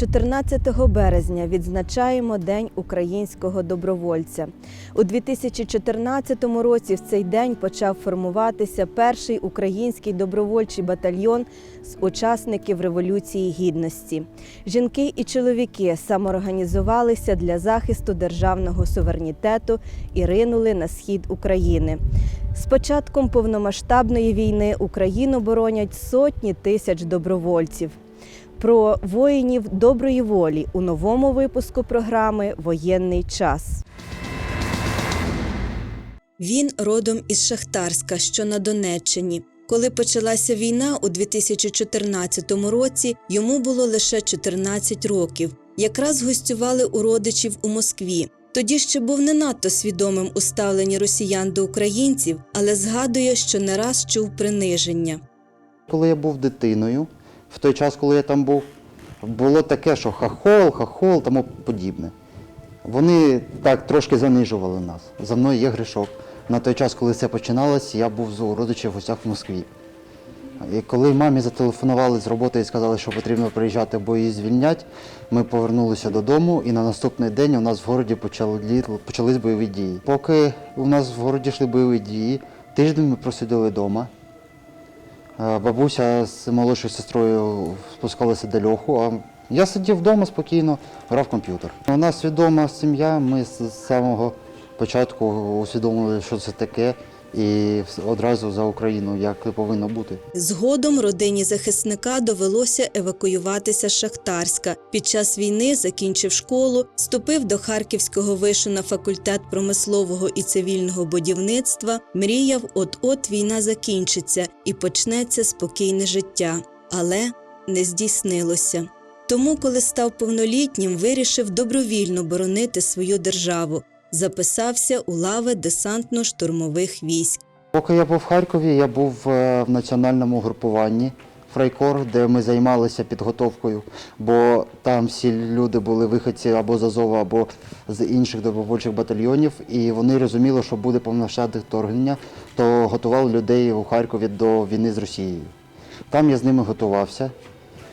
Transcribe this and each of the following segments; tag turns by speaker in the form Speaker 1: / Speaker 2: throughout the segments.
Speaker 1: 14 березня відзначаємо День українського добровольця. У 2014 році в цей день почав формуватися перший український добровольчий батальйон з учасників Революції Гідності. Жінки і чоловіки самоорганізувалися для захисту державного суверенітету і ринули на схід України. З початком повномасштабної війни Україну боронять сотні тисяч добровольців. Про воїнів доброї волі у новому випуску програми Воєнний час. Він родом із Шахтарська, що на Донеччині. Коли почалася війна у 2014 році, йому було лише 14 років. Якраз гостювали у родичів у Москві. Тоді ще був не надто свідомим у ставленні росіян до українців, але згадує, що не раз чув приниження.
Speaker 2: Коли я був дитиною, в той час, коли я там був, було таке, що хахол, хахол, тому подібне. Вони так трошки занижували нас. За мною є грішок. На той час, коли це починалось, я був з родичів в гостях в Москві. І коли мамі зателефонували з роботи і сказали, що потрібно приїжджати, бо її звільнять, ми повернулися додому, і на наступний день у нас в городі почали, почались бойові дії. Поки у нас в городі йшли бойові дії, тиждень ми просиділи вдома. Е, Бабуся з молодшою сестрою спускалися до льоху, а я сидів вдома спокійно, грав в комп'ютер. У нас відома сім'я, ми з самого початку усвідомили, що це таке, і одразу за Україну, як повинно бути.
Speaker 1: Згодом родині захисника довелося евакуюватися з Шахтарська. Під час війни закінчив школу, вступив до Харківського вишу на факультет промислового і цивільного будівництва. Мріяв, от-от війна закінчиться і почнеться спокійне життя, але не здійснилося. Тому, коли став повнолітнім, вирішив добровільно боронити свою державу. Записався у лави десантно-штурмових військ.
Speaker 2: Поки я був в Харкові, я був е, в національному групуванні Фрайкор, де ми займалися підготовкою, бо там всі люди були виходці або з Азова, або з інших добровольчих батальйонів, і вони розуміли, що буде повномасштабне вторгнення, то готували людей у Харкові до війни з Росією. Там я з ними готувався.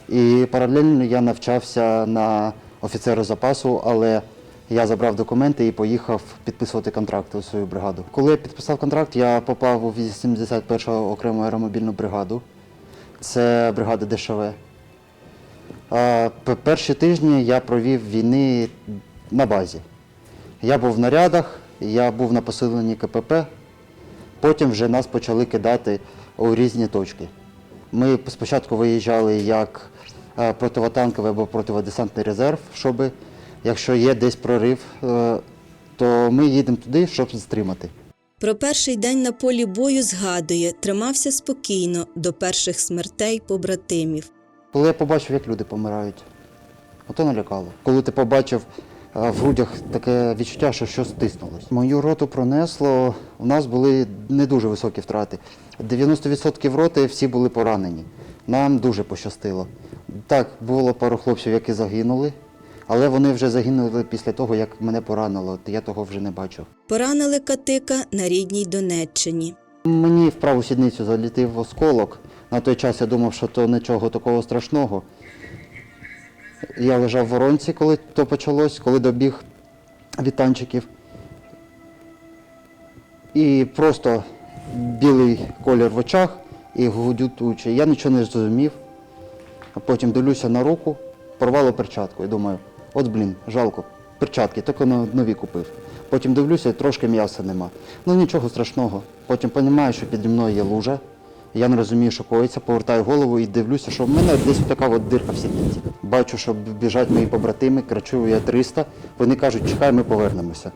Speaker 2: І паралельно я навчався на офіцера запасу, але я забрав документи і поїхав підписувати контракт у свою бригаду. Коли я підписав контракт, я попав у 81-го окрему аеромобільну бригаду. Це бригада ДШВ. Перші тижні я провів війни на базі. Я був в нарядах, я був на посиленні КПП. Потім вже нас почали кидати у різні точки. Ми спочатку виїжджали як е, противотанковий або противодесантний резерв, щоб якщо є десь прорив, е, то ми їдемо туди, щоб стримати.
Speaker 1: Про перший день на полі бою згадує, тримався спокійно до перших смертей побратимів.
Speaker 2: Коли я побачив, як люди помирають, ото налякало. Коли ти побачив е, в грудях таке відчуття, що щось стиснулось. Мою роту пронесло, у нас були не дуже високі втрати. 90% роти всі були поранені. Нам дуже пощастило. Так, було пару хлопців, які загинули, але вони вже загинули після того, як мене поранило. Я того вже не бачив.
Speaker 1: Поранили Катика на рідній Донеччині.
Speaker 2: Мені в праву сідницю залітив осколок. На той час я думав, що то нічого такого страшного. Я лежав в воронці, коли то почалось, коли добіг від танчиків. І просто білий колір в очах і гудютучий. Я нічого не зрозумів. А потім дивлюся на руку, порвало перчатку і думаю, от блін, жалко, перчатки, тільки но- нові купив. Потім дивлюся, трошки м'яса нема. Ну нічого страшного. Потім розумію, що піді мною є лужа. Я не розумію, що коїться, повертаю голову і дивлюся, що в мене десь така от дирка в сідниці. Бачу, що біжать мої побратими, кричу я 300. Вони кажуть, чекай, ми повернемося.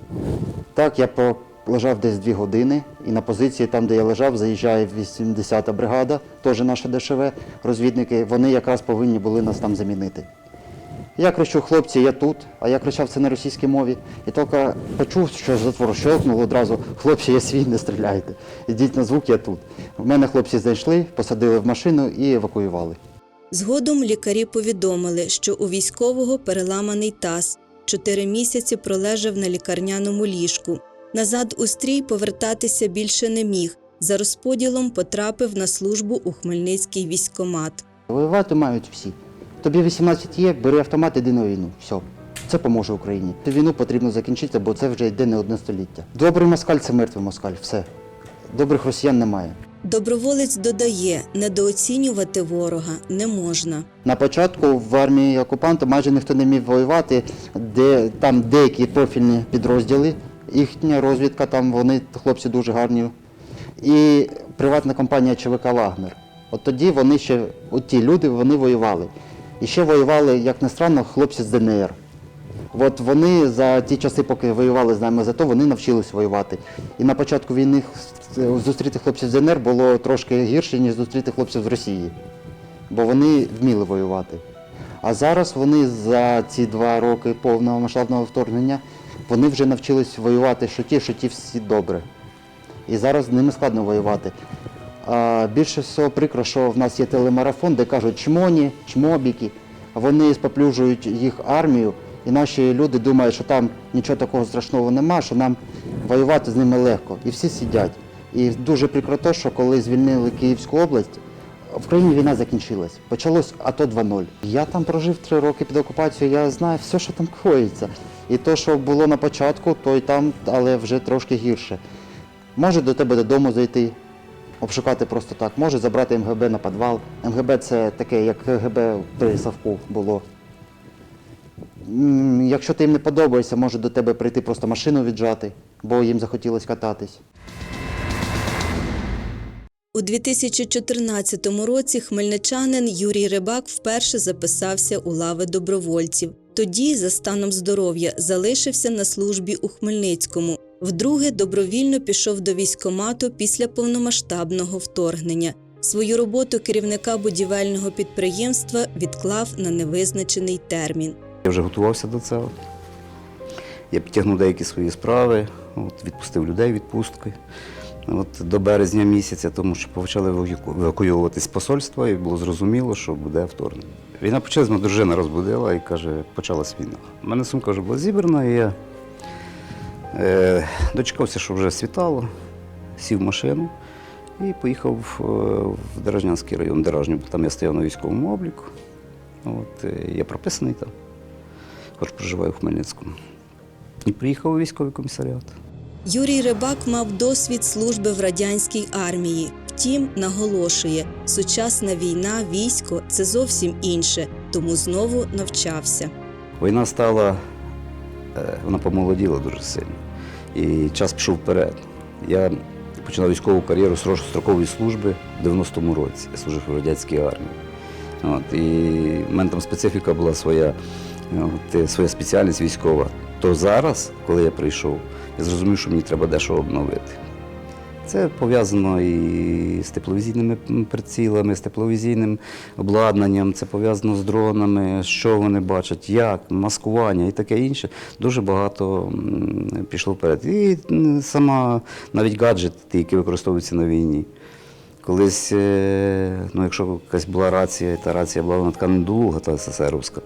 Speaker 2: Так, я лежав десь дві години, і на позиції, там, де я лежав, заїжджає 80-та бригада, теж наша ДШВ, розвідники. Вони якраз повинні були нас там замінити. Я кричу, хлопці, я тут, а я кричав це на російській мові. І тільки почув, що затвор щелкнув одразу, хлопці, я свій, не стріляйте. Ідіть на звук, я тут. В мене хлопці зайшли, посадили в машину і евакуювали.
Speaker 1: Згодом лікарі повідомили, що у військового переламаний таз. Чотири місяці пролежав на лікарняному ліжку. Назад у стрій повертатися більше не міг. За розподілом потрапив на службу у Хмельницький військкомат.
Speaker 2: Воювати мають всі. Тобі 18 є, бери автомат, іди на війну. Все. Це поможе Україні. Цю війну потрібно закінчити, бо це вже йде не одне століття. Добрий москаль це мертвий москаль. Все. Добрих росіян немає.
Speaker 1: Доброволець додає, недооцінювати ворога не можна.
Speaker 2: На початку в армії окупанта майже ніхто не міг воювати, де там деякі профільні підрозділи, їхня розвідка, там вони хлопці дуже гарні. І приватна компанія ЧВК Лагнер. От тоді вони ще, от ті люди, вони воювали. І ще воювали, як не странно, хлопці з ДНР. От вони за ті часи, поки воювали з нами за то, вони навчились воювати. І на початку війни зустріти хлопців з ДНР було трошки гірше, ніж зустріти хлопців з Росії бо вони вміли воювати. А зараз вони за ці два роки повного масштабного вторгнення вони вже навчились воювати, що ті, що ті всі добре. І зараз з ними складно воювати. Більше всього прикро, що в нас є телемарафон, де кажуть чмоні, чмобіки. Вони споплюжують їх армію, і наші люди думають, що там нічого такого страшного нема, що нам воювати з ними легко. І всі сидять. І дуже прикро те, що коли звільнили Київську область, в країні війна закінчилась. Почалось АТО 2.0. Я там прожив три роки під окупацією, я знаю все, що там коїться. І те, що було на початку, то й там, але вже трошки гірше. Може до тебе додому зайти, обшукати просто так, може забрати МГБ на підвал. МГБ це таке, як КГБ при Савку було. Якщо ти їм не подобаєшся, може до тебе прийти просто машину віджати, бо їм захотілося кататись.
Speaker 1: У 2014 році хмельничанин Юрій Рибак вперше записався у лави добровольців. Тоді, за станом здоров'я, залишився на службі у Хмельницькому. Вдруге добровільно пішов до військкомату після повномасштабного вторгнення. Свою роботу керівника будівельного підприємства відклав на невизначений термін.
Speaker 3: Я вже готувався до цього. Я підтягнув деякі свої справи, от, відпустив людей відпустки от, до березня місяця, тому що почали еваку- евакуюватись посольства, і було зрозуміло, що буде вторгнення. Війна почалась, мене дружина розбудила і каже, почалась війна. У мене сумка вже була зібрана, і я дочекався, що вже світало, сів в машину і поїхав е, в Деражнянський район, Деражню, бо там я стояв на військовому обліку. От, е, я прописаний там, хоч проживаю в Хмельницькому. І приїхав у військовий комісаріат.
Speaker 1: Юрій Рибак мав досвід служби в радянській армії. Втім, наголошує, сучасна війна, військо це зовсім інше, тому знову навчався.
Speaker 3: Війна стала, е, вона помолоділа дуже сильно. І час пішов вперед. Я починав військову кар'єру з строкової служби в 90-му році. Я служив у радянській армії. От, і в мене там специфіка була своя, от, своя спеціальність військова. То зараз, коли я прийшов, я зрозумів, що мені треба дещо обновити. Це пов'язано і з тепловізійними прицілами, з тепловізійним обладнанням, це пов'язано з дронами, що вони бачать, як, маскування і таке інше. Дуже багато пішло вперед. І сама навіть гаджети, які використовуються на війні. Колись, е, ну, якщо якась була рація, та рація була вона така недолуга, та СССРівська.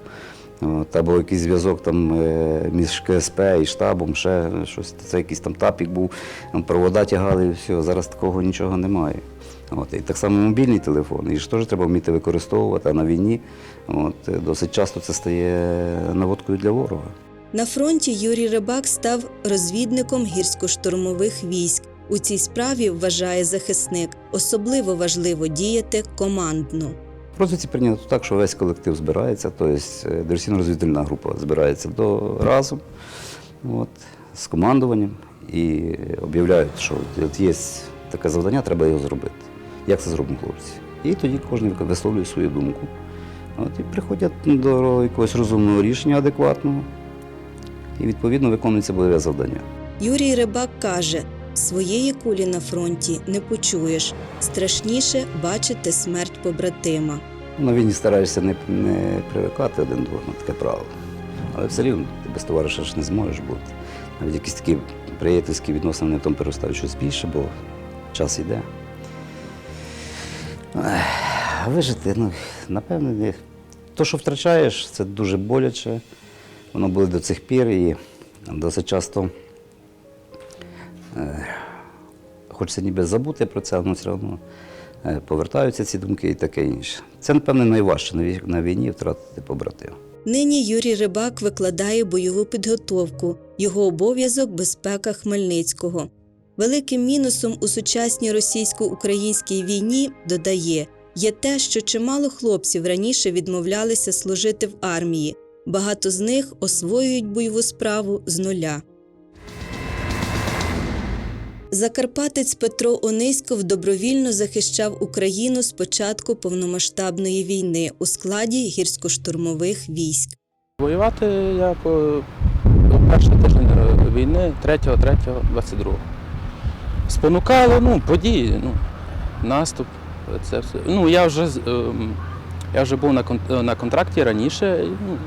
Speaker 3: От, або якийсь зв'язок там е, між КСП і штабом, ще щось. Це якийсь там тапік був, там провода тягали і все. Зараз такого нічого немає. От, і так само мобільний телефон. Ж теж треба вміти використовувати, а на війні от, е, досить часто це стає наводкою для ворога.
Speaker 1: На фронті Юрій Рибак став розвідником гірсько-штурмових військ. У цій справі вважає захисник. Особливо важливо діяти командно.
Speaker 3: В розвідці прийнято так, що весь колектив збирається, тобто диверсійно-розвідувальна група збирається до разом от, з командуванням і об'являють, що от є таке завдання, треба його зробити. Як це зробимо хлопці? І тоді кожен висловлює свою думку. От, і приходять до якогось розумного рішення адекватного, і відповідно виконується бойове завдання.
Speaker 1: Юрій Рибак каже: своєї кулі на фронті не почуєш. Страшніше бачити смерть побратима.
Speaker 3: На війні стараєшся не, не привикати один до одного, таке правило. Але все рівно ти без товариша ж не зможеш бути. Навіть якісь такі приятельські відносини не в тому переростають щось більше, бо час йде. А вижити, ну, напевно. То, що втрачаєш, це дуже боляче. Воно буде до цих пір і досить часто хочеться ніби забути про це, але все одно е, повертаються ці думки і таке інше. Це, напевне, найважче на війні втратити побратима.
Speaker 1: Нині Юрій Рибак викладає бойову підготовку. Його обов'язок безпека Хмельницького. Великим мінусом у сучасній російсько-українській війні додає є те, що чимало хлопців раніше відмовлялися служити в армії. Багато з них освоюють бойову справу з нуля. Закарпатець Петро Ониськов добровільно захищав Україну з початку повномасштабної війни у складі гірсько-штурмових військ.
Speaker 4: Воювати я по у перший тиждень війни 3-3-22. Спонукало, ну, події, ну, наступ. Це все. Ну, я вже, ем, я вже був на контракті раніше. Ну,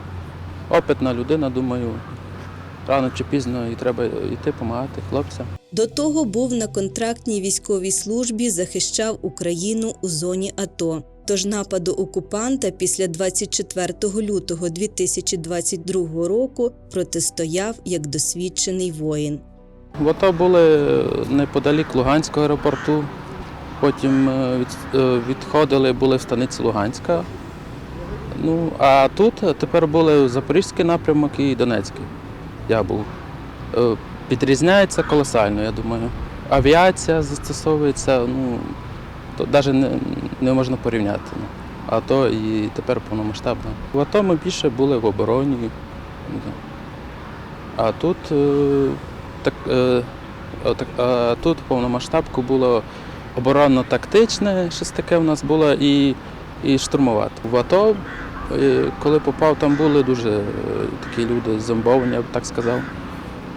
Speaker 4: опитна людина, думаю, рано чи пізно і треба йти допомагати хлопцям.
Speaker 1: До того був на контрактній військовій службі, захищав Україну у зоні АТО. Тож нападу окупанта після 24 лютого 2022 року протистояв як досвідчений воїн.
Speaker 4: В АТО були неподалік Луганського аеропорту. Потім е, е, відходили, були в станиці Луганська. Ну, а тут тепер були Запорізький напрямок і Донецький. Я був. Е, Підрізняється колосально, я думаю. Авіація застосовується, ну, то навіть не, не можна порівняти. А то і тепер повномасштабно. В АТО ми більше були в обороні. А тут е, так, е, а тут повномасштабку було оборонно-тактичне, щось таке в нас було, і, і штурмувати. В АТО, е, коли попав, там були дуже е, такі люди зомбовані, я б так сказав.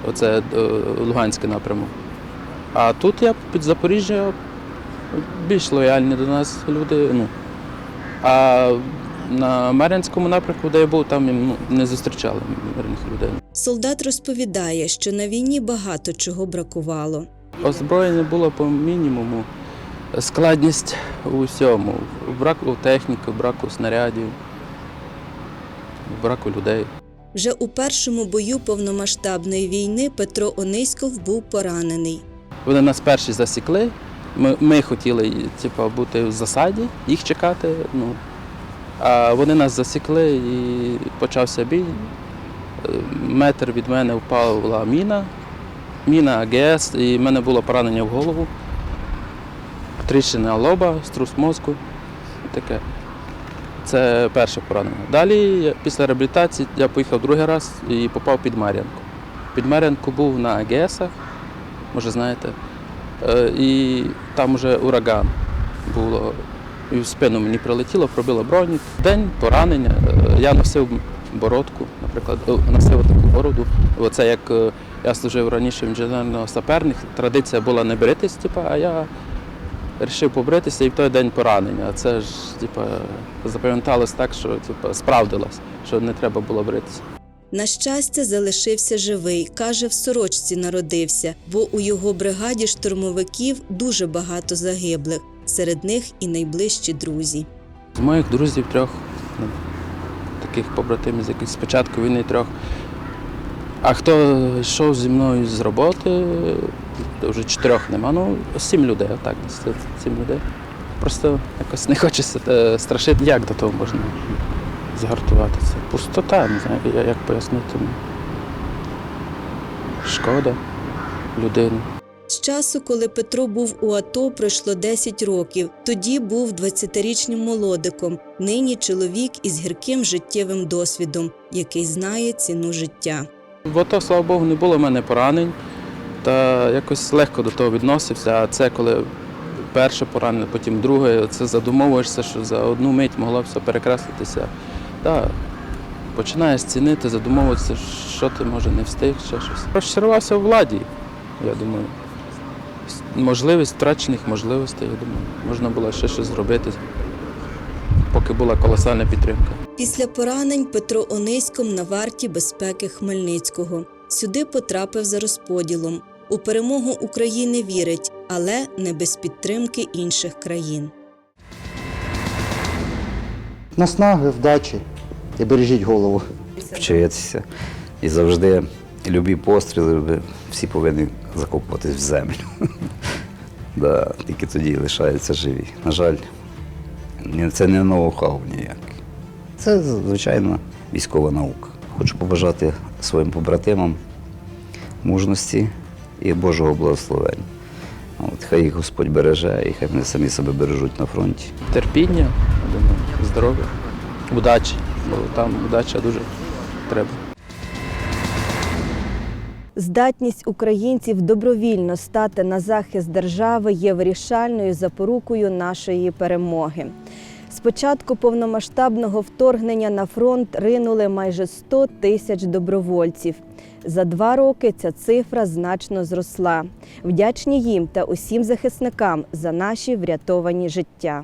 Speaker 4: Оце е, Луганський напрямок. А тут я під Запоріжжя більш лояльні до нас люди. Ну, а на Мар'янському напрямку, де я був, там ну, не зустрічали мирних людей.
Speaker 1: Солдат розповідає, що на війні багато чого бракувало.
Speaker 4: Озброєння було по мінімуму. Складність у всьому. Браку техніки, браку снарядів, браку людей.
Speaker 1: Вже у першому бою повномасштабної війни Петро Ониськов був поранений.
Speaker 4: Вони нас перші засікли. Ми, ми хотіли типу, бути в засаді, їх чекати. Ну, а вони нас засікли і почався бій. Е, Метр від мене впала міна, міна АГС, і в мене було поранення в голову, тріщина лоба, струс мозку. Таке. Це перше поранення. Далі після реабілітації я поїхав другий раз і попав під Мар'янку. Під Мар'янку був на АГСах, може знаєте. Е, І там вже ураган було. І в спину мені прилетіло, пробило бронік. День поранення. Е, Я носив бородку, наприклад, е, носив таку бороду. Оце як я служив раніше в інженерно саперних, традиція була не бритись, типу, а я вирішив побритися і в той день поранення. Це ж типу, запам'яталось так, що типу, справдилось, що не треба було бритися.
Speaker 1: На щастя, залишився живий. Каже, в сорочці народився, бо у його бригаді штурмовиків дуже багато загиблих. Серед них і найближчі друзі.
Speaker 4: З моїх друзів трьох, ну, таких побратимів, з яких з початку війни трьох. А хто йшов зі мною з роботи, вже чотирьох нема. Ну, сім людей, отак, сім людей. Просто якось не хочеться е, страшити, як до того можна згартуватися. Пустота, не знаю, як пояснити. Шкода людини.
Speaker 1: З часу, коли Петро був у АТО, пройшло 10 років. Тоді був 20-річним молодиком. Нині чоловік із гірким життєвим досвідом, який знає ціну життя.
Speaker 4: В АТО, слава Богу, не було в мене поранень, та якось легко до того відносився. А це коли перше поранення, потім друге, це задумовуєшся, що за одну мить могло все перекреслитися. Да, починаєш цінити, задумовуватися, що ти може не встиг, ще щось. Розчарувався у владі, я думаю. Можливість втрачених можливостей, я думаю, можна було ще щось зробити, поки була колосальна підтримка.
Speaker 1: Після поранень Петро Ониськом на варті безпеки Хмельницького. Сюди потрапив за розподілом. У перемогу України вірить, але не без підтримки інших країн.
Speaker 2: Наснаги, вдачі і бережіть голову.
Speaker 3: Вчитися. І завжди любі постріли всі повинні закопуватись в землю. Да, тільки тоді лишаються живі. На жаль, це не ноу-хау ніяк. Це звичайно військова наука. Хочу побажати своїм побратимам мужності і Божого благословення. От, хай їх Господь береже і хай вони самі себе бережуть на фронті.
Speaker 4: Терпіння, думаю, здоров'я, удачі. Бо там удача дуже треба.
Speaker 1: Здатність українців добровільно стати на захист держави є вирішальною запорукою нашої перемоги. З початку повномасштабного вторгнення на фронт ринули майже 100 тисяч добровольців. За два роки ця цифра значно зросла. Вдячні їм та усім захисникам за наші врятовані життя.